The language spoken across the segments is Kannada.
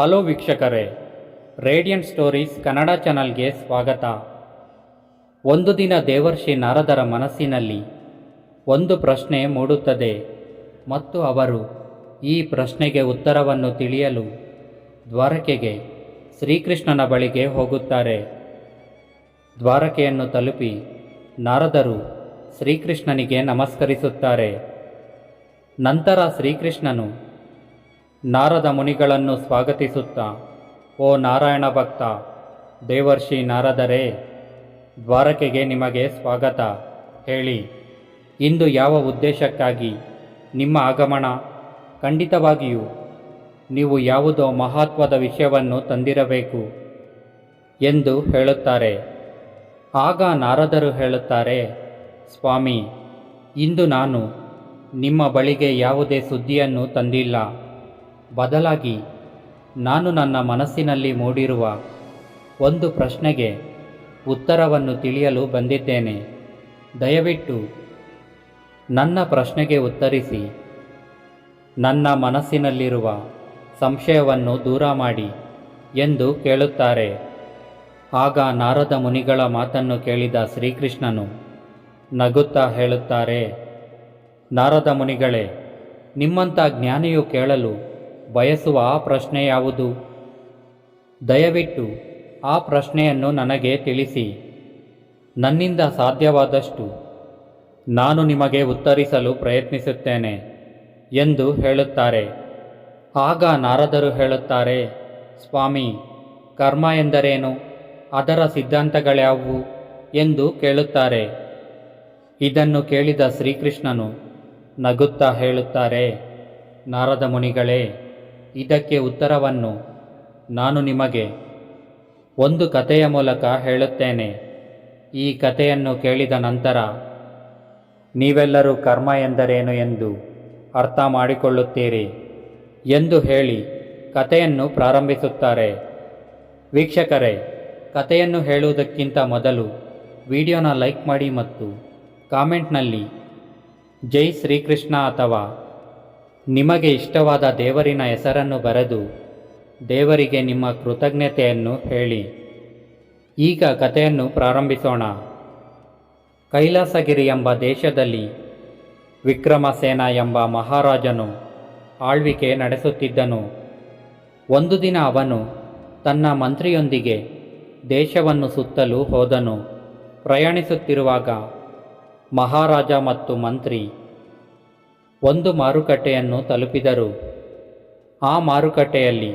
ಹಲೋ ವೀಕ್ಷಕರೇ, ರೇಡಿಯಂಟ್ ಸ್ಟೋರೀಸ್ ಕನ್ನಡ ಚಾನಲ್ಗೆ ಸ್ವಾಗತ. ಒಂದು ದಿನ ದೇವರ್ಷಿ ನಾರದರ ಮನಸ್ಸಿನಲ್ಲಿ ಒಂದು ಪ್ರಶ್ನೆ ಮೂಡುತ್ತದೆ. ಮತ್ತು ಅವರು ಈ ಪ್ರಶ್ನೆಗೆ ಉತ್ತರವನ್ನು ತಿಳಿಯಲು ದ್ವಾರಕೆಗೆ, ಶ್ರೀಕೃಷ್ಣನ ಬಳಿಗೆ ಹೋಗುತ್ತಾರೆ. ದ್ವಾರಕೆಯನ್ನು ತಲುಪಿ ನಾರದರು ಶ್ರೀಕೃಷ್ಣನಿಗೆ ನಮಸ್ಕರಿಸುತ್ತಾರೆ. ನಂತರ ಶ್ರೀಕೃಷ್ಣನು ನಾರದ ಮುನಿಗಳನ್ನು ಸ್ವಾಗತಿಸುತ್ತಾ, ಓ ನಾರಾಯಣ ಭಕ್ತ, ದೇವರ್ಷಿ ನಾರದರೇ, ದ್ವಾರಕೆಗೆ ನಿಮಗೆ ಸ್ವಾಗತ. ಹೇಳಿ, ಇಂದು ಯಾವ ಉದ್ದೇಶಕ್ಕಾಗಿ ನಿಮ್ಮ ಆಗಮನ? ಖಂಡಿತವಾಗಿಯೂ, ನೀವು ಯಾವುದೋ ಮಹತ್ವದ ವಿಷಯವನ್ನು ತಂದಿರಬೇಕು ಎಂದು ಹೇಳುತ್ತಾರೆ. ಆಗ ನಾರದರು ಹೇಳುತ್ತಾರೆ, ಸ್ವಾಮಿ, ಇಂದು ನಾನು ನಿಮ್ಮ ಬಳಿಗೆ ಯಾವುದೇ ಸುದ್ದಿಯನ್ನು ತಂದಿಲ್ಲ. ಬದಲಾಗಿ ನಾನು ನನ್ನ ಮನಸ್ಸಿನಲ್ಲಿ ಮೂಡಿರುವ ಒಂದು ಪ್ರಶ್ನೆಗೆ ಉತ್ತರವನ್ನು ತಿಳಿಯಲು ಬಂದಿದ್ದೇನೆ. ದಯವಿಟ್ಟು ನನ್ನ ಪ್ರಶ್ನೆಗೆ ಉತ್ತರಿಸಿ. ನನ್ನ ಮನಸ್ಸಿನಲ್ಲಿರುವ ಸಂಶಯವನ್ನು ದೂರ ಮಾಡಿ ಎಂದು ಕೇಳುತ್ತಾರೆ. ಆಗ ನಾರದ ಮುನಿಗಳ ಮಾತನ್ನು ಕೇಳಿದ ಶ್ರೀಕೃಷ್ಣನು ನಗುತ್ತಾ ಹೇಳುತ್ತಾರೆ, ನಾರದ ಮುನಿಗಳೇ, ನಿಮ್ಮಂಥ ಜ್ಞಾನಿಯು ಕೇಳಲು ಬಯಸುವ ಆ ಪ್ರಶ್ನೆ ಯಾವುದು? ದಯವಿಟ್ಟು ಆ ಪ್ರಶ್ನೆಯನ್ನು ನನಗೆ ತಿಳಿಸಿ. ನನ್ನಿಂದ ಸಾಧ್ಯವಾದಷ್ಟು ನಾನು ನಿಮಗೆ ಉತ್ತರಿಸಲು ಪ್ರಯತ್ನಿಸುತ್ತೇನೆ ಎಂದು ಹೇಳುತ್ತಾರೆ. ಆಗ ನಾರದರು ಹೇಳುತ್ತಾರೆ, ಸ್ವಾಮಿ, ಕರ್ಮ ಎಂದರೇನು? ಅದರ ಸಿದ್ಧಾಂತಗಳ್ಯಾವುವು ಎಂದು ಕೇಳುತ್ತಾರೆ. ಇದನ್ನು ಕೇಳಿದ ಶ್ರೀಕೃಷ್ಣನು ನಗುತ್ತಾ ಹೇಳುತ್ತಾರೆ, ನಾರದ ಮುನಿಗಳೇ ಇದಕ್ಕೆ ಉತ್ತರವನ್ನು ನಾನು ನಿಮಗೆ ಒಂದು ಕಥೆಯ ಮೂಲಕ ಹೇಳುತ್ತೇನೆ. ಈ ಕಥೆಯನ್ನು ಕೇಳಿದ ನಂತರ, ನೀವೆಲ್ಲರೂ ಕರ್ಮ ಎಂದರೇನು ಎಂದು ಅರ್ಥ ಮಾಡಿಕೊಳ್ಳುತ್ತೀರಿ ಎಂದು ಹೇಳಿ ಕಥೆಯನ್ನು ಪ್ರಾರಂಭಿಸುತ್ತಾರೆ. ವೀಕ್ಷಕರೇ, ಕಥೆಯನ್ನು ಹೇಳುವುದಕ್ಕಿಂತ ಮೊದಲು ವಿಡಿಯೋನ ಲೈಕ್ ಮಾಡಿ ಮತ್ತು ಕಾಮೆಂಟ್ನಲ್ಲಿ ಜೈ ಶ್ರೀಕೃಷ್ಣ ಅಥವಾ ನಿಮಗೆ ಇಷ್ಟವಾದ ದೇವರಿನ ಹೆಸರನ್ನು ಬರೆದು ದೇವರಿಗೆ ನಿಮ್ಮ ಕೃತಜ್ಞತೆಯನ್ನು ಹೇಳಿ. ಈಗ ಕಥೆಯನ್ನು ಪ್ರಾರಂಭಿಸೋಣ. ಕೈಲಾಸಗಿರಿ ಎಂಬ ದೇಶದಲ್ಲಿ ವಿಕ್ರಮಸೇನ ಎಂಬ ಮಹಾರಾಜನು ಆಳ್ವಿಕೆ ನಡೆಸುತ್ತಿದ್ದನು. ಒಂದು ದಿನ ಅವನು ತನ್ನ ಮಂತ್ರಿಯೊಂದಿಗೆ ದೇಶವನ್ನು ಸುತ್ತಲು ಹೋದನು. ಪ್ರಯಾಣಿಸುತ್ತಿರುವಾಗ ಮಹಾರಾಜ ಮತ್ತು ಮಂತ್ರಿ ಒಂದು ಮಾರುಕಟ್ಟೆಯನ್ನು ತಲುಪಿದರು. ಆ ಮಾರುಕಟ್ಟೆಯಲ್ಲಿ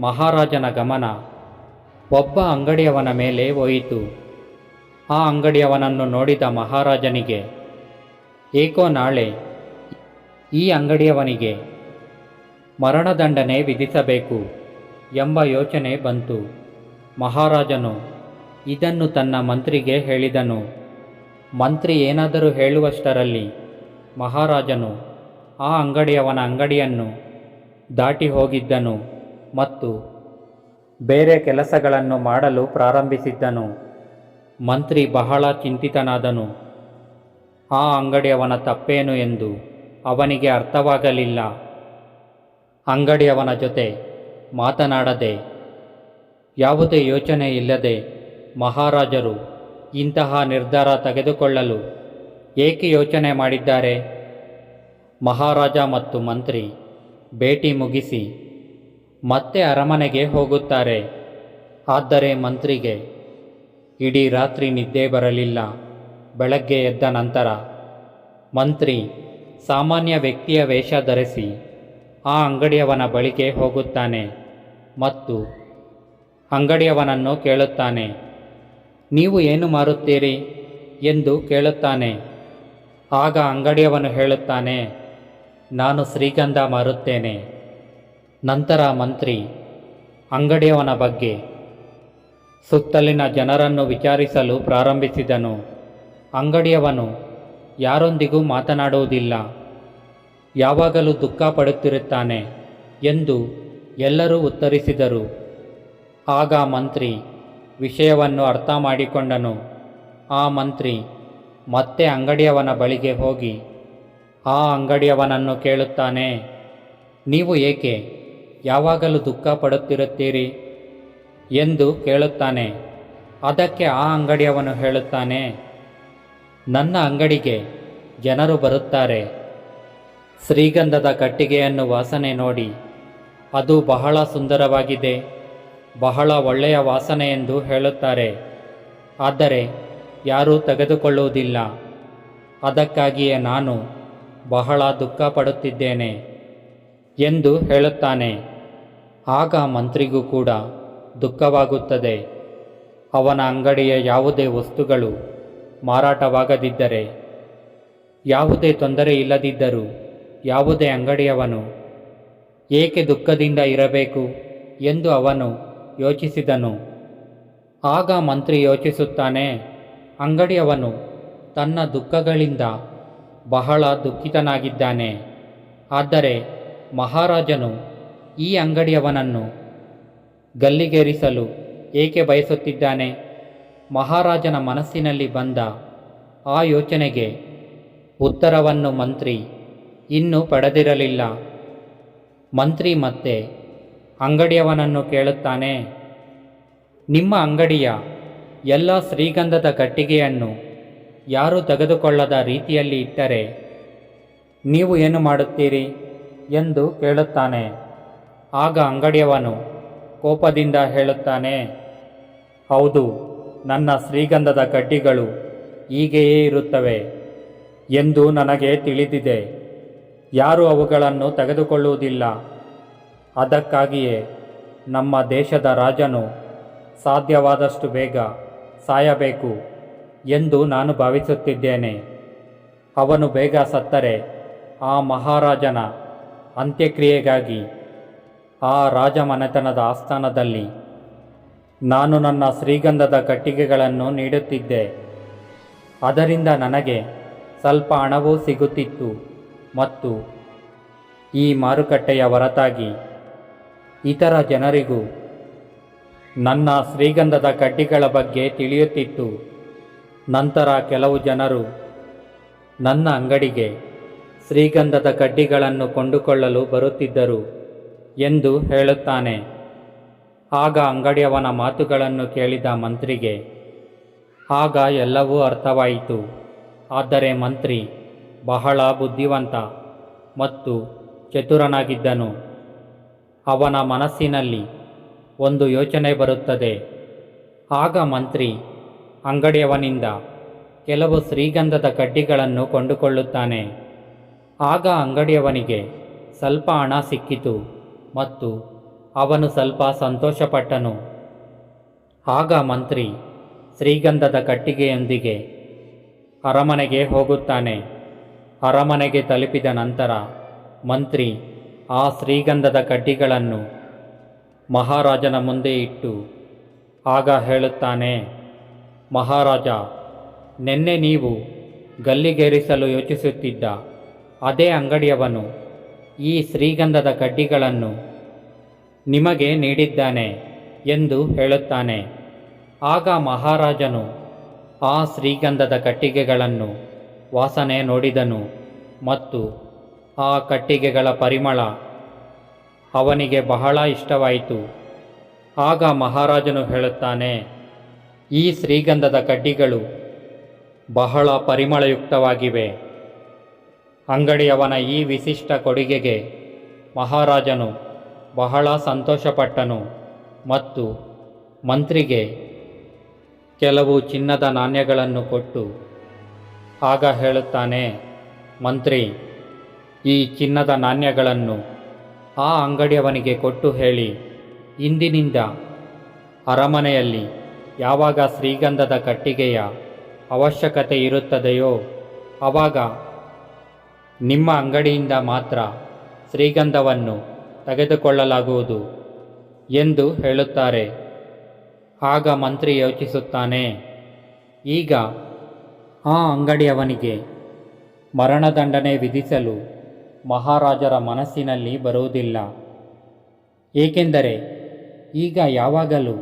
ಮಹಾರಾಜನ ಗಮನ ಒಬ್ಬ ಅಂಗಡಿಯವನ ಮೇಲೆ ಹೋಯಿತು. ಆ ಅಂಗಡಿಯವನನ್ನು ನೋಡಿದ ಮಹಾರಾಜನಿಗೆ, ಏಕೋ ನಾಳೆ ಈ ಅಂಗಡಿಯವನಿಗೆ ಮರಣದಂಡನೆ ವಿಧಿಸಬೇಕು ಎಂಬ ಯೋಚನೆ ಬಂತು. ಮಹಾರಾಜನು ಇದನ್ನು ತನ್ನ ಮಂತ್ರಿಗೆ ಹೇಳಿದನು. ಮಂತ್ರಿ ಏನಾದರೂ ಹೇಳುವಷ್ಟರಲ್ಲಿ ಮಹಾರಾಜನು ಆ ಅಂಗಡಿಯವನ ಅಂಗಡಿಯನ್ನು ದಾಟಿ ಹೋಗಿದ್ದನು ಮತ್ತು ಬೇರೆ ಕೆಲಸಗಳನ್ನು ಮಾಡಲು ಪ್ರಾರಂಭಿಸಿದ್ದನು. ಮಂತ್ರಿ ಬಹಳ ಚಿಂತಿತನಾದನು. ಆ ಅಂಗಡಿಯವನ ತಪ್ಪೇನು ಎಂದು ಅವನಿಗೆ ಅರ್ಥವಾಗಲಿಲ್ಲ. ಅಂಗಡಿಯವನ ಜೊತೆ ಮಾತನಾಡದೆ, ಯಾವುದೇ ಯೋಚನೆ ಇಲ್ಲದೆ ಮಹಾರಾಜರು ಇಂತಹ ನಿರ್ಧಾರ ತೆಗೆದುಕೊಳ್ಳಲು ಏಕೆ ಯೋಚನೆ ಮಾಡಿದ್ದಾರೆ? ಮಹಾರಾಜ ಮತ್ತು ಮಂತ್ರಿ ಭೇಟಿ ಮುಗಿಸಿ ಮತ್ತೆ ಅರಮನೆಗೆ ಹೋಗುತ್ತಾರೆ. ಆದರೆ ಮಂತ್ರಿಗೆ, ಇಡೀ ರಾತ್ರಿ ನಿದ್ದೆ ಬರಲಿಲ್ಲ. ಬೆಳಗ್ಗೆ ಎದ್ದ ನಂತರ ಮಂತ್ರಿ ಸಾಮಾನ್ಯ ವ್ಯಕ್ತಿಯ ವೇಷ ಧರಿಸಿ ಆ ಅಂಗಡಿಯವನ ಬಳಿಗೆ ಹೋಗುತ್ತಾನೆ ಮತ್ತು ಅಂಗಡಿಯವನನ್ನು ಕೇಳುತ್ತಾನೆ. ನೀವು ಏನು ಮಾರುತ್ತೀರಿ? ಎಂದು ಕೇಳುತ್ತಾನೆ. ಆಗ ಅಂಗಡಿಯವನು ಹೇಳುತ್ತಾನೆ, ನಾನು ಶ್ರೀಗಂಧ ಮಾರುತ್ತೇನೆ. ನಂತರ ಮಂತ್ರಿ, ಅಂಗಡಿಯವನ ಬಗ್ಗೆ. ಸುತ್ತಲಿನ ಜನರನ್ನು ವಿಚಾರಿಸಲು ಪ್ರಾರಂಭಿಸಿದನು. ಅಂಗಡಿಯವನು, ಯಾರೊಂದಿಗೂ ಮಾತನಾಡುವುದಿಲ್ಲ. ಯಾವಾಗಲೂ ದುಃಖ ಪಡುತ್ತಿರುತ್ತಾನೆ ಎಂದು ಎಲ್ಲರೂ ಉತ್ತರಿಸಿದರು. ಆಗ ಮಂತ್ರಿ ವಿಷಯವನ್ನು ಅರ್ಥ ಮಾಡಿಕೊಂಡನು. ಆ ಮಂತ್ರಿ ಮತ್ತೆ ಅಂಗಡಿಯವನ ಬಳಿಗೆ ಹೋಗಿ, ಆ ಅಂಗಡಿಯವನನ್ನು ಕೇಳುತ್ತಾನೆ, ನೀವು ಏಕೆ ಯಾವಾಗಲೂ ದುಃಖ ಪಡುತ್ತಿರುತ್ತೀರಿ? ಎಂದು ಕೇಳುತ್ತಾನೆ. ಅದಕ್ಕೆ ಆ ಅಂಗಡಿಯವನು ಹೇಳುತ್ತಾನೆ, ನನ್ನ ಅಂಗಡಿಗೆ ಜನರು ಬರುತ್ತಾರೆ. ಶ್ರೀಗಂಧದ ಕಟ್ಟಿಗೆಯನ್ನು ವಾಸನೆ ನೋಡಿ, ಅದು ಬಹಳ ಸುಂದರವಾಗಿದೆ, ಬಹಳ ಒಳ್ಳೆಯ ವಾಸನೆ ಎಂದು ಹೇಳುತ್ತಾರೆ. ಆದರೆ ಯಾರೂ ತೆಗೆದುಕೊಳ್ಳುವುದಿಲ್ಲ. ಅದಕ್ಕಾಗಿಯೇ ನಾನು ಬಹಳ ದುಃಖ ಪಡುತ್ತಿದ್ದೇನೆ ಎಂದು ಹೇಳುತ್ತಾನೆ. ಆಗ ಮಂತ್ರಿಗೂ ಕೂಡ ದುಃಖವಾಗುತ್ತದೆ. ಅವನ ಅಂಗಡಿಯ ಯಾವುದೇ ವಸ್ತುಗಳು ಮಾರಾಟವಾಗದಿದ್ದರೆ, ಯಾವುದೇ ತೊಂದರೆ ಇಲ್ಲದಿದ್ದರೂ ಯಾವುದೇ ಅಂಗಡಿಯವನು ಏಕೆ ದುಃಖದಿಂದ ಇರಬೇಕು ಎಂದು ಅವನು ಯೋಚಿಸಿದನು. ಆಗ ಮಂತ್ರಿ ಯೋಚಿಸುತ್ತಾನೆ ಅಂಗಡಿಯವನು ತನ್ನ ದುಃಖಗಳಿಂದ ಬಹಳ ದುಃಖಿತನಾಗಿದ್ದಾನೆ. ಆದರೆ ಮಹಾರಾಜನು ಈ ಅಂಗಡಿಯವನನ್ನು ಗಲ್ಲಿಗೇರಿಸಲು ಏಕೆ ಬಯಸುತ್ತಿದ್ದಾನೆ? ಮಹಾರಾಜನ ಮನಸ್ಸಿನಲ್ಲಿ ಬಂದ ಆ ಯೋಚನೆಗೆ ಉತ್ತರವನ್ನು ಮಂತ್ರಿ ಇನ್ನೂ ಪಡೆದಿರಲಿಲ್ಲ. ಮಂತ್ರಿ ಮತ್ತೆ ಅಂಗಡಿಯವನನ್ನು ಕೇಳುತ್ತಾನೆ, ನಿಮ್ಮ ಅಂಗಡಿಯ ಎಲ್ಲ ಶ್ರೀಗಂಧದ ಕಟ್ಟಿಗೆಯನ್ನು ಯಾರು ತೆಗೆದುಕೊಳ್ಳದ ರೀತಿಯಲ್ಲಿ ಇಟ್ಟರೆ ನೀವು ಏನು ಮಾಡುತ್ತೀರಿ ಎಂದು ಕೇಳುತ್ತಾನೆ. ಆಗ ಅಂಗಡಿಯವನು ಕೋಪದಿಂದ ಹೇಳುತ್ತಾನೆ, ಹೌದು, ನನ್ನ ಶ್ರೀಗಂಧದ ಕಡ್ಡಿಗಳು ಹೀಗೆಯೇ ಇರುತ್ತವೆ ಎಂದು ನನಗೆ ತಿಳಿದಿದೆ. ಯಾರೂ ಅವುಗಳನ್ನು ತೆಗೆದುಕೊಳ್ಳುವುದಿಲ್ಲ. ಅದಕ್ಕಾಗಿಯೇ ನಮ್ಮ ದೇಶದ ರಾಜನು ಸಾಧ್ಯವಾದಷ್ಟು ಬೇಗ ಸಾಯಬೇಕು ಎಂದು ನಾನು ಭಾವಿಸುತ್ತಿದ್ದೇನೆ. ಅವನು ಬೇಗ ಸತ್ತರೆ. ಆ ಮಹಾರಾಜನ ಅಂತ್ಯಕ್ರಿಯೆಗಾಗಿ ಆ ರಾಜಮನೆತನದ ಆಸ್ಥಾನದಲ್ಲಿ ನಾನು ನನ್ನ ಶ್ರೀಗಂಧದ ಕಟ್ಟಿಗೆಗಳನ್ನು ನೀಡುತ್ತಿದ್ದೆ. ಅದರಿಂದ ನನಗೆ ಸ್ವಲ್ಪ ಹಣವೂ ಸಿಗುತ್ತಿತ್ತು ಮತ್ತು ಈ ಮಾರುಕಟ್ಟೆಯ ಹೊರತಾಗಿ ಇತರ ಜನರಿಗೂ ನನ್ನ ಶ್ರೀಗಂಧದ ಕಡ್ಡಿಗಳ ಬಗ್ಗೆ ತಿಳಿಯುತ್ತಿತ್ತು. ನಂತರ ಕೆಲವು ಜನರು, ನನ್ನ ಅಂಗಡಿಗೆ ಶ್ರೀಗಂಧದ ಕಡ್ಡಿಗಳನ್ನು ಕೊಂಡುಕೊಳ್ಳಲು ಬರುತ್ತಿದ್ದರು ಎಂದು ಹೇಳುತ್ತಾನೆ. ಆಗ ಅಂಗಡಿಯವನ ಮಾತುಗಳನ್ನು ಕೇಳಿದ ಮಂತ್ರಿಗೆ, ಆಗ ಎಲ್ಲವೂ ಅರ್ಥವಾಯಿತು. ಆದರೆ ಮಂತ್ರಿ ಬಹಳ ಬುದ್ಧಿವಂತ ಮತ್ತು ಚತುರನಾಗಿದ್ದನು. ಅವನ ಮನಸ್ಸಿನಲ್ಲಿ ಒಂದು ಯೋಚನೆ ಬರುತ್ತದೆ. ಆಗ ಮಂತ್ರಿ, ಅಂಗಡಿಯವನಿಂದ ಕೆಲವು ಶ್ರೀಗಂಧದ ಕಡ್ಡಿಗಳನ್ನು ಕೊಂಡುಕೊಳ್ಳುತ್ತಾನೆ. ಆಗ ಅಂಗಡಿಯವನಿಗೆ ಸ್ವಲ್ಪ ಹಣ ಸಿಕ್ಕಿತು ಮತ್ತು ಅವನು ಸ್ವಲ್ಪ ಸಂತೋಷಪಟ್ಟನು. ಆಗ ಮಂತ್ರಿ ಶ್ರೀಗಂಧದ ಕಟ್ಟಿಗೆಯೊಂದಿಗೆ ಅರಮನೆಗೆ ಹೋಗುತ್ತಾನೆ. ಅರಮನೆಗೆ ತಲುಪಿದ ನಂತರ ಮಂತ್ರಿ ಆ ಶ್ರೀಗಂಧದ ಕಡ್ಡಿಗಳನ್ನು ಮಹಾರಾಜನ ಮುಂದೆ ಇಟ್ಟು, ಆಗ ಹೇಳುತ್ತಾನೆ, ಮಹಾರಾಜ, ನಿನ್ನೆ ನೀವು ಗಲ್ಲಿಗೇರಿಸಲು ಯೋಚಿಸುತ್ತಿದ್ದ ಅದೇ ಅಂಗಡಿಯವನು ಈ ಶ್ರೀಗಂಧದ ಕಡ್ಡಿಗಳನ್ನು ನಿಮಗೆ ನೀಡಿದ್ದಾನೆ ಎಂದು ಹೇಳುತ್ತಾನೆ. ಆಗ ಮಹಾರಾಜನು ಆ ಶ್ರೀಗಂಧದ ಕಟ್ಟಿಗೆಗಳನ್ನು ವಾಸನೆ ನೋಡಿದನು ಮತ್ತು ಆ ಕಟ್ಟಿಗೆಗಳ ಪರಿಮಳ ಅವನಿಗೆ ಬಹಳ ಇಷ್ಟವಾಯಿತು. ಆಗ ಮಹಾರಾಜನು ಹೇಳುತ್ತಾನೆ, ಈ ಶ್ರೀಗಂಧದ ಕಡ್ಡಿಗಳು ಬಹಳ ಪರಿಮಳಯುಕ್ತವಾಗಿವೆ. ಅಂಗಡಿಯವನ ಈ ವಿಶಿಷ್ಟ ಕೊಡುಗೆಗೆ ಮಹಾರಾಜನು ಬಹಳ ಸಂತೋಷಪಟ್ಟನು ಮತ್ತು ಮಂತ್ರಿಗೆ ಕೆಲವು ಚಿನ್ನದ ನಾಣ್ಯಗಳನ್ನು ಕೊಟ್ಟು ಆಗ ಹೇಳುತ್ತಾನೆ, ಮಂತ್ರಿ, ಈ ಚಿನ್ನದ ನಾಣ್ಯಗಳನ್ನು ಆ ಅಂಗಡಿಯವನಿಗೆ ಕೊಟ್ಟು ಹೇಳಿ, ಇಂದಿನಿಂದ ಅರಮನೆಯಲ್ಲಿ ಯಾವಾಗ ಶ್ರೀಗಂಧದ ಕಟ್ಟಿಗೆಯ ಅವಶ್ಯಕತೆ ಇರುತ್ತದೆಯೋ ಆವಾಗ ನಿಮ್ಮ ಅಂಗಡಿಯಿಂದ ಮಾತ್ರ ಶ್ರೀಗಂಧವನ್ನು ತೆಗೆದುಕೊಳ್ಳಲಾಗುವುದು ಎಂದು ಹೇಳುತ್ತಾರೆ. ಆಗ ಮಂತ್ರಿ ಯೋಚಿಸುತ್ತಾನೆ, ಈಗ ಆ ಅಂಗಡಿಯವನಿಗೆ ಮರಣದಂಡನೆ ವಿಧಿಸಲು ಮಹಾರಾಜರ ಮನಸ್ಸಿನಲ್ಲಿ ಬರುವುದಿಲ್ಲ. ಏಕೆಂದರೆ ಈಗ ಯಾವಾಗಲೂ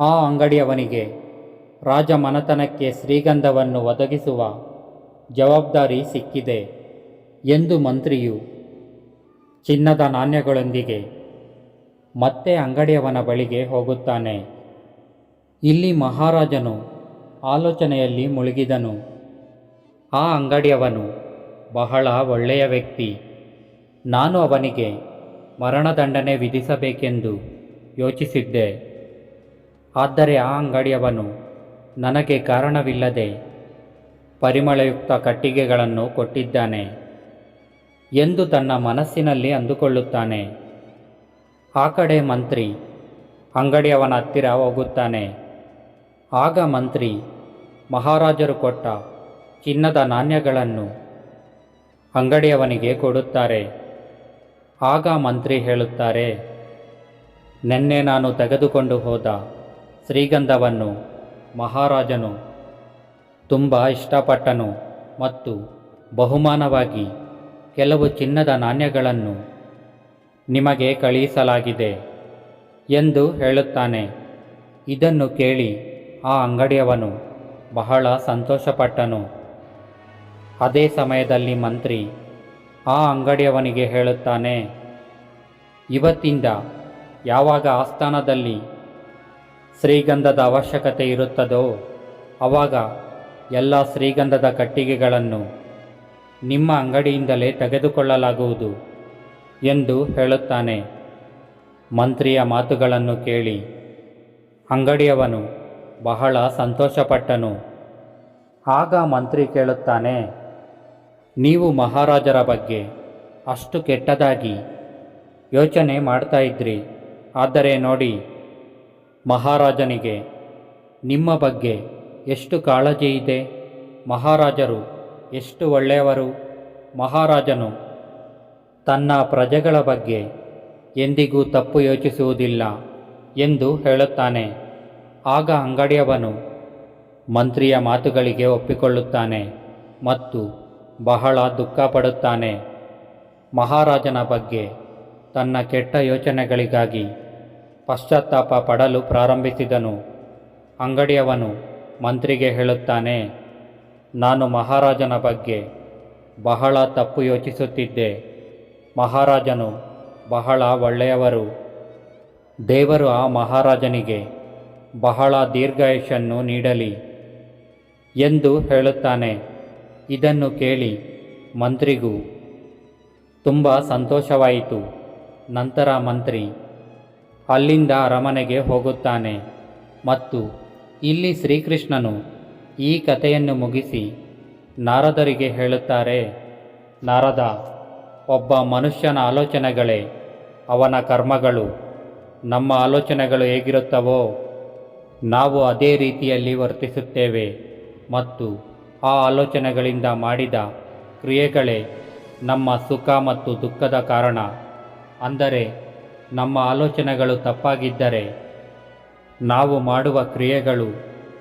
ಆ ಅಂಗಡಿಯವನಿಗೆ ರಾಜಮನೆತನಕ್ಕೆ ಶ್ರೀಗಂಧವನ್ನು ಒದಗಿಸುವ ಜವಾಬ್ದಾರಿ ಸಿಕ್ಕಿದೆ ಎಂದು ಮಂತ್ರಿಯು ಚಿನ್ನದ ನಾಣ್ಯಗಳೊಂದಿಗೆ ಮತ್ತೆ ಅಂಗಡಿಯವನ ಬಳಿಗೆ ಹೋಗುತ್ತಾನೆ. ಇಲ್ಲಿ ಮಹಾರಾಜನು ಆಲೋಚನೆಯಲ್ಲಿ ಮುಳುಗಿದನು. ಆ ಅಂಗಡಿಯವನು ಬಹಳ ಒಳ್ಳೆಯ ವ್ಯಕ್ತಿ. ನಾನು ಅವನಿಗೆ ಮರಣದಂಡನೆ ವಿಧಿಸಬೇಕೆಂದು ಯೋಚಿಸಿದ್ದೆ. ಆದರೆ ಆ ಅಂಗಡಿಯವನು ನನಗೆ ಕಾರಣವಿಲ್ಲದೆ ಪರಿಮಳಯುಕ್ತ ಕಟ್ಟಿಗೆಗಳನ್ನು ಕೊಟ್ಟಿದ್ದಾನೆ ಎಂದು ತನ್ನ ಮನಸ್ಸಿನಲ್ಲಿ ಅಂದುಕೊಳ್ಳುತ್ತಾನೆ. ಆ ಕಡೆ ಮಂತ್ರಿ ಅಂಗಡಿಯವನ ಹತ್ತಿರ ಹೋಗುತ್ತಾನೆ. ಆಗ ಮಂತ್ರಿ ಮಹಾರಾಜರು ಕೊಟ್ಟ ಚಿನ್ನದ ನಾಣ್ಯಗಳನ್ನು ಅಂಗಡಿಯವನಿಗೆ ಕೊಡುತ್ತಾರೆ. ಆಗ ಮಂತ್ರಿ ಹೇಳುತ್ತಾರೆ, ನಿನ್ನೆ ನಾನು ತೆಗೆದುಕೊಂಡು ಹೋದ ಶ್ರೀಗಂಧವನ್ನು ಮಹಾರಾಜನು ತುಂಬ ಇಷ್ಟಪಟ್ಟನು ಮತ್ತು ಬಹುಮಾನವಾಗಿ ಕೆಲವು ಚಿನ್ನದ ನಾಣ್ಯಗಳನ್ನು ನಿಮಗೆ ಕಳುಹಿಸಲಾಗಿದೆ ಎಂದು ಹೇಳುತ್ತಾನೆ. ಇದನ್ನು ಕೇಳಿ ಆ ಅಂಗಡಿಯವನು ಬಹಳ ಸಂತೋಷಪಟ್ಟನು. ಅದೇ ಸಮಯದಲ್ಲಿ ಮಂತ್ರಿ, ಆ ಅಂಗಡಿಯವನಿಗೆ ಹೇಳುತ್ತಾನೆ, ಇವತ್ತಿಂದ ಯಾವಾಗ ಆಸ್ಥಾನದಲ್ಲಿ ಶ್ರೀಗಂಧದ ಅವಶ್ಯಕತೆ ಇರುತ್ತದೋ ಆವಾಗ ಎಲ್ಲ ಶ್ರೀಗಂಧದ ಕಟ್ಟಿಗೆಗಳನ್ನು ನಿಮ್ಮ ಅಂಗಡಿಯಿಂದಲೇ ತೆಗೆದುಕೊಳ್ಳಲಾಗುವುದು ಎಂದು ಹೇಳುತ್ತಾನೆ. ಮಂತ್ರಿಯ ಮಾತುಗಳನ್ನು ಕೇಳಿ, ಅಂಗಡಿಯವನು ಬಹಳ ಸಂತೋಷಪಟ್ಟನು. ಆಗ ಮಂತ್ರಿ ಕೇಳುತ್ತಾನೆ ನೀವು ಮಹಾರಾಜರ ಬಗ್ಗೆ ಅಷ್ಟು ಕೆಟ್ಟದಾಗಿ ಯೋಚನೆ ಮಾಡ್ತಾ ಇದ್ರಿ. ಆದರೆ ನೋಡಿ, ಮಹಾರಾಜನಿಗೆ ನಿಮ್ಮ ಬಗ್ಗೆ ಎಷ್ಟು ಕಾಳಜಿ ಇದೆ? ಮಹಾರಾಜರು ಎಷ್ಟು ಒಳ್ಳೆಯವರು? ಮಹಾರಾಜನು ತನ್ನ ಪ್ರಜೆಗಳ ಬಗ್ಗೆ ಎಂದಿಗೂ ತಪ್ಪು ಯೋಚಿಸುವುದಿಲ್ಲ ಎಂದು ಹೇಳುತ್ತಾನೆ. ಆಗ ಅಂಗಡಿಯವನು ಮಂತ್ರಿಯ ಮಾತುಗಳಿಗೆ ಒಪ್ಪಿಕೊಳ್ಳುತ್ತಾನೆ ಮತ್ತು ಬಹಳ ದುಃಖಪಡುತ್ತಾನೆ ಮಹಾರಾಜನ ಬಗ್ಗೆ ತನ್ನ ಕೆಟ್ಟ ಯೋಚನೆಗಳಿಗಾಗಿ ಪಶ್ಚಾತ್ತಾಪ ಪಡಲು ಪ್ರಾರಂಭಿಸಿದನು. ಅಂಗಡಿಯವನು ಮಂತ್ರಿಗೆ ಹೇಳುತ್ತಾನೆ, ನಾನು ಮಹಾರಾಜನ ಬಗ್ಗೆ ಬಹಳ ತಪ್ಪು ಯೋಚಿಸುತ್ತಿದ್ದೆ. ಮಹಾರಾಜನು ಬಹಳ ಒಳ್ಳೆಯವರು. ದೇವರು ಆ ಮಹಾರಾಜನಿಗೆ ಬಹಳ ದೀರ್ಘಾಯುಷನ್ನು ನೀಡಲಿ ಎಂದು ಹೇಳುತ್ತಾನೆ. ಇದನ್ನು ಕೇಳಿ ಮಂತ್ರಿಗೂ ತುಂಬ ಸಂತೋಷವಾಯಿತು. ನಂತರ ಮಂತ್ರಿ, ಅಲ್ಲಿಂದ ಅರಮನೆಗೆ ಹೋಗುತ್ತಾನೆ ಮತ್ತು ಇಲ್ಲಿ ಶ್ರೀಕೃಷ್ಣನು ಈ ಕಥೆಯನ್ನು ಮುಗಿಸಿ ನಾರದರಿಗೆ ಹೇಳುತ್ತಾರೆ, ನಾರದ, ಒಬ್ಬ ಮನುಷ್ಯನ ಆಲೋಚನೆಗಳೇ ಅವನ ಕರ್ಮಗಳು. ನಮ್ಮ ಆಲೋಚನೆಗಳು ಹೇಗಿರುತ್ತವೋ, ನಾವು ಅದೇ ರೀತಿಯಲ್ಲಿ ವರ್ತಿಸುತ್ತೇವೆ ಮತ್ತು ಆ ಆಲೋಚನೆಗಳಿಂದ ಮಾಡಿದ ಕ್ರಿಯೆಗಳೇ ನಮ್ಮ ಸುಖ ಮತ್ತು ದುಃಖದ ಕಾರಣ. ಅಂದರೆ ನಮ್ಮ ಆಲೋಚನೆಗಳು ತಪ್ಪಾಗಿದ್ದರೆ ನಾವು ಮಾಡುವ ಕ್ರಿಯೆಗಳು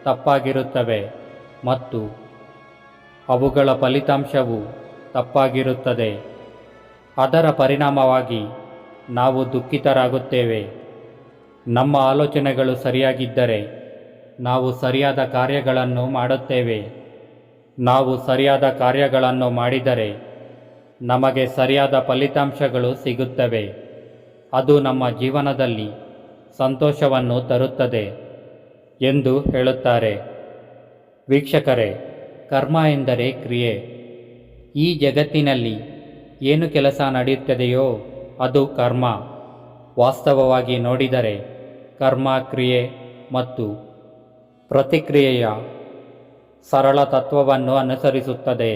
ತಪ್ಪಾಗಿರುತ್ತವೆ ಮತ್ತು ಅವುಗಳ ಫಲಿತಾಂಶವು ತಪ್ಪಾಗಿರುತ್ತದೆ. ಅದರ ಪರಿಣಾಮವಾಗಿ ನಾವು ದುಃಖಿತರಾಗುತ್ತೇವೆ. ನಮ್ಮ ಆಲೋಚನೆಗಳು ಸರಿಯಾಗಿದ್ದರೆ ನಾವು ಸರಿಯಾದ ಕಾರ್ಯಗಳನ್ನು ಮಾಡುತ್ತೇವೆ. ನಾವು ಸರಿಯಾದ ಕಾರ್ಯಗಳನ್ನು ಮಾಡಿದರೆ ನಮಗೆ ಸರಿಯಾದ ಫಲಿತಾಂಶಗಳು ಸಿಗುತ್ತವೆ. ಅದು ನಮ್ಮ ಜೀವನದಲ್ಲಿ ಸಂತೋಷವನ್ನು ತರುತ್ತದೆ ಎಂದು ಹೇಳುತ್ತಾರೆ. ವೀಕ್ಷಕರೇ, ಕರ್ಮ ಎಂದರೆ ಕ್ರಿಯೆ. ಈ ಜಗತ್ತಿನಲ್ಲಿ ಏನು ಕೆಲಸ ನಡೆಯುತ್ತದೆಯೋ ಅದು ಕರ್ಮ. ವಾಸ್ತವವಾಗಿ ನೋಡಿದರೆ ಕರ್ಮ, ಕ್ರಿಯೆ ಮತ್ತು ಪ್ರತಿಕ್ರಿಯೆಯ ಸರಳ ತತ್ವವನ್ನು ಅನುಸರಿಸುತ್ತದೆ.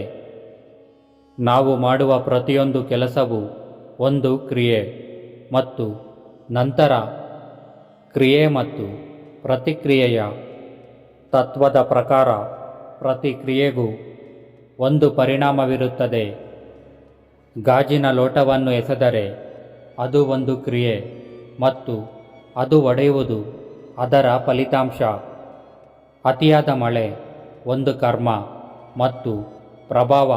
ನಾವು ಮಾಡುವ ಪ್ರತಿಯೊಂದು ಕೆಲಸವು ಒಂದು ಕ್ರಿಯೆ ಮತ್ತು ನಂತರ ಕ್ರಿಯೆ ಮತ್ತು ಪ್ರತಿಕ್ರಿಯೆಯ ತತ್ವದ ಪ್ರಕಾರ ಪ್ರತಿಕ್ರಿಯೆಗೂ ಒಂದು ಪರಿಣಾಮವಿರುತ್ತದೆ. ಗಾಜಿನ ಲೋಟವನ್ನು ಎಸೆದರೆ ಅದು ಒಂದು ಕ್ರಿಯೆ ಮತ್ತು ಅದು ಒಡೆಯುವುದು ಅದರ ಫಲಿತಾಂಶ. ಅತಿಯಾದ ಮಳೆ ಒಂದು ಕರ್ಮ ಮತ್ತು ಪ್ರಭಾವ,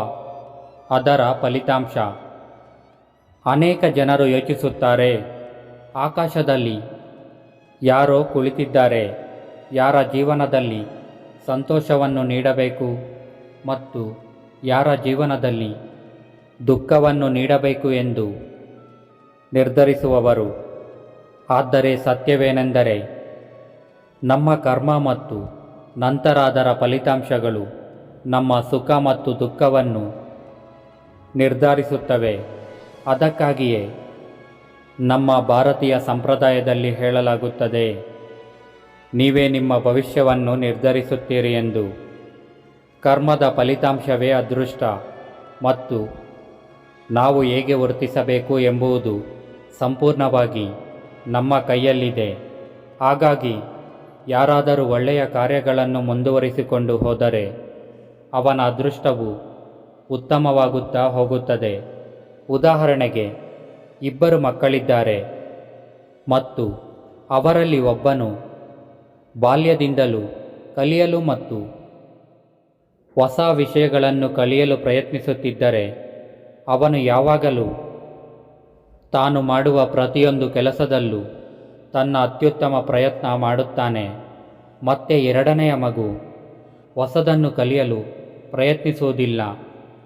ಅದರ ಫಲಿತಾಂಶ. ಅನೇಕ ಜನರು ಯೋಚಿಸುತ್ತಾರೆ, ಆಕಾಶದಲ್ಲಿ ಯಾರೋ ಕುಳಿತಿದ್ದಾರೆ, ಯಾರ ಜೀವನದಲ್ಲಿ ಸಂತೋಷವನ್ನು ನೀಡಬೇಕು ಮತ್ತು ಯಾರ ಜೀವನದಲ್ಲಿ ದುಃಖವನ್ನು ನೀಡಬೇಕು ಎಂದು ನಿರ್ಧರಿಸುವವರು. ಆದರೆ ಸತ್ಯವೇನೆಂದರೆ ನಮ್ಮ ಕರ್ಮ ಮತ್ತು ನಂತರ ಅದರ ಫಲಿತಾಂಶಗಳು ನಮ್ಮ ಸುಖ ಮತ್ತು ದುಃಖವನ್ನು ನಿರ್ಧರಿಸುತ್ತವೆ. ಅದಕ್ಕಾಗಿಯೇ ನಮ್ಮ ಭಾರತೀಯ ಸಂಪ್ರದಾಯದಲ್ಲಿ ಹೇಳಲಾಗುತ್ತದೆ, ನೀವೇ ನಿಮ್ಮ ಭವಿಷ್ಯವನ್ನು ನಿರ್ಧರಿಸುತ್ತೀರಿ ಎಂದು. ಕರ್ಮದ ಫಲಿತಾಂಶವೇ ಅದೃಷ್ಟ ಮತ್ತು ನಾವು ಹೇಗೆ ವರ್ತಿಸಬೇಕು ಎಂಬುದು ಸಂಪೂರ್ಣವಾಗಿ ನಮ್ಮ ಕೈಯಲ್ಲಿದೆ. ಹಾಗಾಗಿ ಯಾರಾದರೂ ಒಳ್ಳೆಯ ಕಾರ್ಯಗಳನ್ನು ಮುಂದುವರಿಸಿಕೊಂಡು ಹೋದರೆ ಅವನ ಅದೃಷ್ಟವು ಉತ್ತಮವಾಗುತ್ತಾ ಹೋಗುತ್ತದೆ. ಉದಾಹರಣೆಗೆ, ಇಬ್ಬರು ಮಕ್ಕಳಿದ್ದಾರೆ ಮತ್ತು ಅವರಲ್ಲಿ ಒಬ್ಬನು ಬಾಲ್ಯದಿಂದಲೂ ಕಲಿಯಲು ಮತ್ತು ಹೊಸ ವಿಷಯಗಳನ್ನು ಕಲಿಯಲು ಪ್ರಯತ್ನಿಸುತ್ತಿದ್ದರೆ, ಅವನು ಯಾವಾಗಲೂ ತಾನು ಮಾಡುವ ಪ್ರತಿಯೊಂದು ಕೆಲಸದಲ್ಲೂ ತನ್ನ ಅತ್ಯುತ್ತಮ ಪ್ರಯತ್ನ ಮಾಡುತ್ತಾನೆ. ಮತ್ತೆ ಎರಡನೆಯ ಮಗು ಹೊಸದನ್ನು ಕಲಿಯಲು ಪ್ರಯತ್ನಿಸುವುದಿಲ್ಲ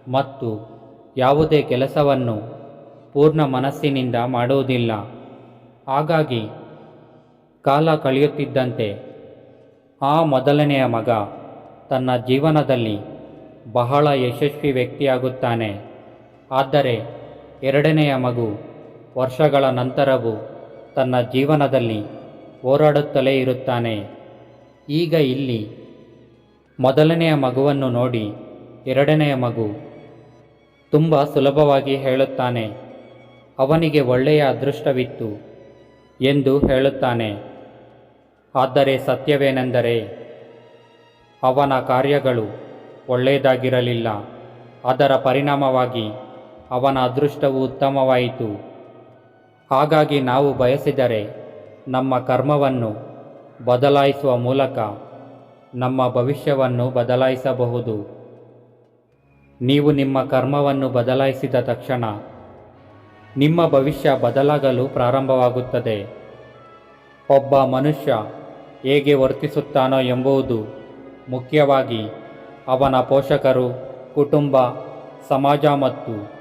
ಮತ್ತು ಯಾವುದೇ ಕೆಲಸವನ್ನು ಪೂರ್ಣ ಮನಸ್ಸಿನಿಂದ ಮಾಡುವುದಿಲ್ಲ. ಹಾಗಾಗಿ ಕಾಲ ಕಳೆಯುತ್ತಿದ್ದಂತೆ ಆ ಮೊದಲನೆಯ ಮಗ ತನ್ನ ಜೀವನದಲ್ಲಿ ಬಹಳ ಯಶಸ್ವಿ ವ್ಯಕ್ತಿಯಾಗುತ್ತಾನೆ. ಆದರೆ ಎರಡನೆಯ ಮಗು ವರ್ಷಗಳ ನಂತರವೂ ತನ್ನ ಜೀವನದಲ್ಲಿ ಹೋರಾಡುತ್ತಲೇ ಇರುತ್ತಾನೆ. ಈಗ ಇಲ್ಲಿ ಮೊದಲನೆಯ ಮಗುವನ್ನು ನೋಡಿ ಎರಡನೆಯ ಮಗು ತುಂಬ ಸುಲಭವಾಗಿ ಹೇಳುತ್ತಾನೆ, ಅವನಿಗೆ ಒಳ್ಳೆಯ ಅದೃಷ್ಟವಿತ್ತು ಎಂದು ಹೇಳುತ್ತಾನೆ. ಆದರೆ ಸತ್ಯವೇನೆಂದರೆ, ಅವನ ಕಾರ್ಯಗಳು ಒಳ್ಳೆಯದಾಗಿರಲಿಲ್ಲ, ಅದರ ಪರಿಣಾಮವಾಗಿ ಅವನ ಅದೃಷ್ಟವು ಉತ್ತಮವಾಯಿತು. ಹಾಗಾಗಿ ನಾವು ಬಯಸಿದರೆ ನಮ್ಮ ಕರ್ಮವನ್ನು ಬದಲಾಯಿಸುವ ಮೂಲಕ ನಮ್ಮ ಭವಿಷ್ಯವನ್ನು ಬದಲಾಯಿಸಬಹುದು. ನೀವು ನಿಮ್ಮ ಕರ್ಮವನ್ನು ಬದಲಾಯಿಸಿದ ತಕ್ಷಣ ನಿಮ್ಮ ಭವಿಷ್ಯ ಬದಲಾಗಲು ಪ್ರಾರಂಭವಾಗುತ್ತದೆ. ಒಬ್ಬ ಮನುಷ್ಯ ಹೇಗೆ ವರ್ತಿಸುತ್ತಾನೋ ಎಂಬುದು ಮುಖ್ಯವಾಗಿ ಅವನ ಪೋಷಕರು, ಕುಟುಂಬ, ಸಮಾಜ ಮತ್ತು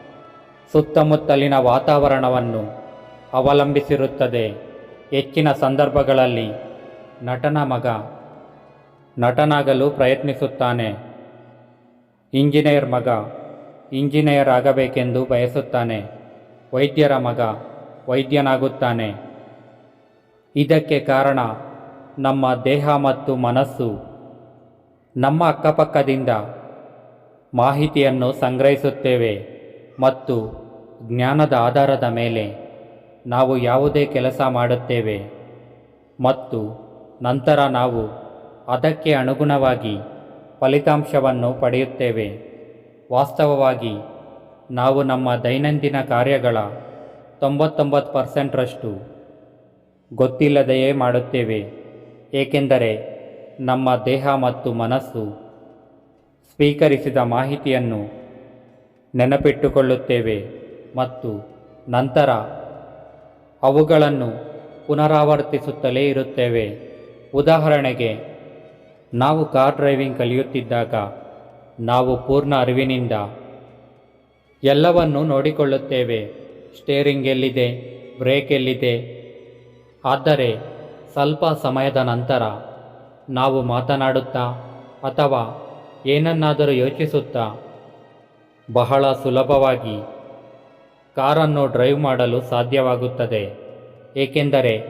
ಸುತ್ತಮುತ್ತಲಿನ ವಾತಾವರಣವನ್ನು ಅವಲಂಬಿಸಿರುತ್ತದೆ. ಹೆಚ್ಚಿನ ಸಂದರ್ಭಗಳಲ್ಲಿ ನಟನ ಮಗ ನಟನಾಗಲು ಪ್ರಯತ್ನಿಸುತ್ತಾನೆ. ಇಂಜಿನಿಯರ್ ಮಗ ಇಂಜಿನಿಯರ್ ಆಗಬೇಕೆಂದು ಬಯಸುತ್ತಾನೆ. ವೈದ್ಯರ ಮಗ ವೈದ್ಯನಾಗುತ್ತಾನೆ. ಇದಕ್ಕೆ ಕಾರಣ ನಮ್ಮ ದೇಹ ಮತ್ತು ಮನಸ್ಸು ನಮ್ಮ ಅಕ್ಕಪಕ್ಕದಿಂದ ಮಾಹಿತಿಯನ್ನು ಸಂಗ್ರಹಿಸುತ್ತೇವೆ ಮತ್ತು ಜ್ಞಾನದ ಆಧಾರದ ಮೇಲೆ. ನಾವು ಯಾವುದೇ ಕೆಲಸ ಮಾಡುತ್ತೇವೆ ಮತ್ತು ನಂತರ ನಾವು ಅದಕ್ಕೆ ಅನುಗುಣವಾಗಿ ಫಲಿತಾಂಶವನ್ನು ಪಡೆಯುತ್ತೇವೆ. ವಾಸ್ತವವಾಗಿ ನಾವು ನಮ್ಮ ದೈನಂದಿನ ಕಾರ್ಯಗಳ ತೊಂಬತ್ತೊಂಬತ್ತು ಪರ್ಸೆಂಟ್ರಷ್ಟು ಗೊತ್ತಿಲ್ಲದೆಯೇ ಮಾಡುತ್ತೇವೆ, ಏಕೆಂದರೆ ನಮ್ಮ ದೇಹ ಮತ್ತು ಮನಸ್ಸು ಸ್ವೀಕರಿಸಿದ ಮಾಹಿತಿಯನ್ನು ನೆನಪಿಟ್ಟುಕೊಳ್ಳುತ್ತೇವೆ ಮತ್ತು ನಂತರ ಅವುಗಳನ್ನು ಪುನರಾವರ್ತಿಸುತ್ತಲೇ ಇರುತ್ತೇವೆ. ಉದಾಹರಣೆಗೆ, ನಾವು ಕಾರ್ ಡ್ರೈವಿಂಗ್ ಕಲಿಯುತ್ತಿದ್ದಾಗ ನಾವು ಪೂರ್ಣ ಅರಿವಿನಿಂದ ಎಲ್ಲವನ್ನು ನೋಡಿಕೊಳ್ಳುತ್ತೇವೆ. ಸ್ಟೇರಿಂಗ್ ಎಲ್ಲಿದೆ? ಬ್ರೇಕ್ ಎಲ್ಲಿದೆ? ಆದರೆ ಸ್ವಲ್ಪ ಸಮಯದ ನಂತರ ನಾವು ಮಾತನಾಡುತ್ತಾ ಅಥವಾ ಏನನ್ನಾದರೂ ಯೋಚಿಸುತ್ತಾ ಬಹಳ ಸುಲಭವಾಗಿ ಕಾರನ್ನು ಡ್ರೈವ್ ಮಾಡಲು ಸಾಧ್ಯವಾಗುತ್ತದೆ. ಏಕೆಂದರೆ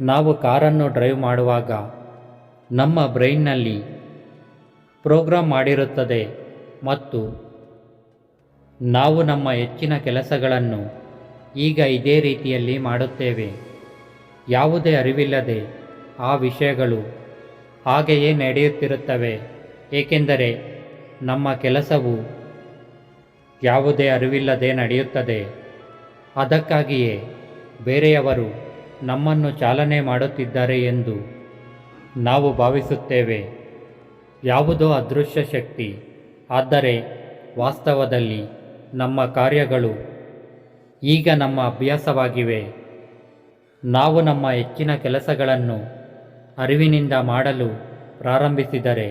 ನಾವು ಕಾರನ್ನು ಡ್ರೈವ್ ಮಾಡುವಾಗ ನಮ್ಮ ಬ್ರೈನ್ನಲ್ಲಿ ಪ್ರೋಗ್ರಾಮ್ ಮಾಡಿರುತ್ತದೆ ಮತ್ತು ನಾವು ನಮ್ಮ ಹೆಚ್ಚಿನ ಕೆಲಸಗಳನ್ನು ಈಗ ಇದೇ ರೀತಿಯಲ್ಲಿ ಮಾಡುತ್ತೇವೆ. ಯಾವುದೇ ಅರಿವಿಲ್ಲದೆ ಆ ವಿಷಯಗಳು ಹಾಗೆಯೇ ನಡೆಯುತ್ತಿರುತ್ತವೆ. ಏಕೆಂದರೆ ನಮ್ಮ ಕೆಲಸವು ಯಾವುದೇ ಅರಿವಿಲ್ಲದೆ ನಡೆಯುತ್ತದೆ. ಅದಕ್ಕಾಗಿಯೇ ಬೇರೆಯವರು ನಮ್ಮನ್ನು ಚಾಲನೆ ಮಾಡುತ್ತಿದ್ದಾರೆ ಎಂದು ನಾವು ಭಾವಿಸುತ್ತೇವೆ. ಯಾವುದೋ ಅದೃಶ್ಯ ಶಕ್ತಿ, ಆದರೆ ವಾಸ್ತವದಲ್ಲಿ ನಮ್ಮ ಕಾರ್ಯಗಳು ಈಗ ನಮ್ಮ ಅಭ್ಯಾಸವಾಗಿವೆ. ನಾವು ನಮ್ಮ ಹೆಚ್ಚಿನ ಕೆಲಸಗಳನ್ನು ಅರಿವಿನಿಂದ ಮಾಡಲು ಪ್ರಾರಂಭಿಸಿದರೆ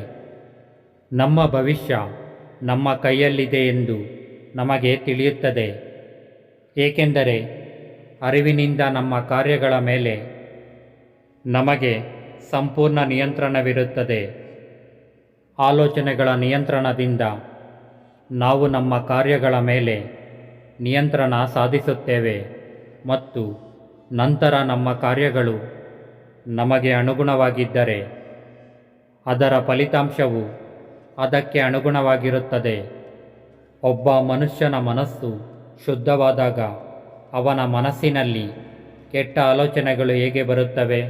ನಮ್ಮ ಭವಿಷ್ಯ ನಮ್ಮ ಕೈಯಲ್ಲಿದೆ ಎಂದು ನಮಗೆ ತಿಳಿಯುತ್ತದೆ. ಏಕೆಂದರೆ ಅರಿವಿನಿಂದ ನಮ್ಮ ಕಾರ್ಯಗಳ ಮೇಲೆ ನಮಗೆ ಸಂಪೂರ್ಣ ನಿಯಂತ್ರಣವಿರುತ್ತದೆ. ಆಲೋಚನೆಗಳ ನಿಯಂತ್ರಣದಿಂದ ನಾವು ನಮ್ಮ ಕಾರ್ಯಗಳ ಮೇಲೆ ನಿಯಂತ್ರಣ ಸಾಧಿಸುತ್ತೇವೆ ಮತ್ತು ನಂತರ ನಮ್ಮ ಕಾರ್ಯಗಳು ನಮಗೆ ಅನುಗುಣವಾಗಿದ್ದರೆ ಅದರ ಫಲಿತಾಂಶವು ಅದಕ್ಕೆ ಅನುಗುಣವಾಗಿರುತ್ತದೆ. ಒಬ್ಬ ಮನುಷ್ಯನ ಮನಸ್ಸು ಶುದ್ಧವಾದಾಗ ಅವನ ಮನಸ್ಸಿನಲ್ಲಿ ಕೆಟ್ಟ ಆಲೋಚನೆಗಳು ಹೇಗೆ ಬರುತ್ತವೆ?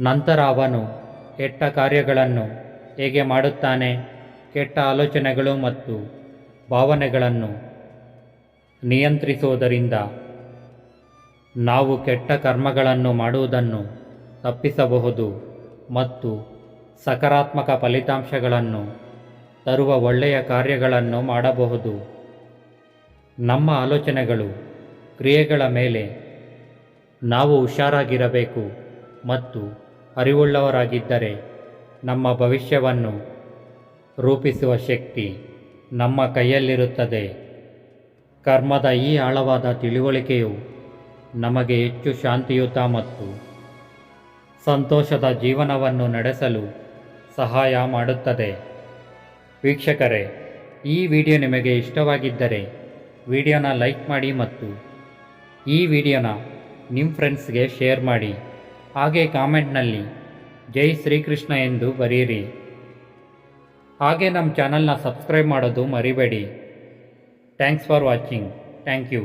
ನಂತರ ಅವನು ಕೆಟ್ಟ ಕಾರ್ಯಗಳನ್ನು ಹೇಗೆ ಮಾಡುತ್ತಾನೆ? ಕೆಟ್ಟ ಆಲೋಚನೆಗಳು ಮತ್ತು ಭಾವನೆಗಳನ್ನು ನಿಯಂತ್ರಿಸುವುದರಿಂದ ನಾವು ಕೆಟ್ಟ ಕರ್ಮಗಳನ್ನು ಮಾಡುವುದನ್ನು ತಪ್ಪಿಸಬಹುದು ಮತ್ತು ಸಕಾರಾತ್ಮಕ ಫಲಿತಾಂಶಗಳನ್ನು ತರುವ ಒಳ್ಳೆಯ ಕಾರ್ಯಗಳನ್ನು ಮಾಡಬಹುದು. ನಮ್ಮ ಆಲೋಚನೆಗಳು, ಕ್ರಿಯೆಗಳ ಮೇಲೆ ನಾವು ಹುಷಾರಾಗಿರಬೇಕು ಮತ್ತು ಅರಿವುಳ್ಳವರಾಗಿದ್ದರೆ ನಮ್ಮ ಭವಿಷ್ಯವನ್ನು ರೂಪಿಸುವ ಶಕ್ತಿ ನಮ್ಮ ಕೈಯಲ್ಲಿರುತ್ತದೆ. ಕರ್ಮದ ಈ ಆಳವಾದ ತಿಳುವಳಿಕೆಯು ನಮಗೆ ಹೆಚ್ಚು ಶಾಂತಿಯುತ ಮತ್ತು ಸಂತೋಷದ ಜೀವನವನ್ನು ನಡೆಸಲು ಸಹಾಯ ಮಾಡುತ್ತದೆ. ವೀಕ್ಷಕರೇ, ಈ ವಿಡಿಯೋ ನಿಮಗೆ ಇಷ್ಟವಾಗಿದ್ದರೆ ವಿಡಿಯೋನ ಲೈಕ್ ಮಾಡಿ ಮತ್ತು ಈ ವಿಡಿಯೋನ ನಿಮ್ಮ ಫ್ರೆಂಡ್ಸ್ಗೆ ಶೇರ್ ಮಾಡಿ. ಹಾಗೆ ಕಾಮೆಂಟ್ನಲ್ಲಿ ಜೈ ಶ್ರೀಕೃಷ್ಣ ಎಂದು ಬರೆಯಿರಿ. ಹಾಗೆ ನಮ್ಮ ಚಾನಲ್ನ ಸಬ್ಸ್ಕ್ರೈಬ್ ಮಾಡೋದು ಮರಿಬೇಡಿ. Thanks for watching. Thank you.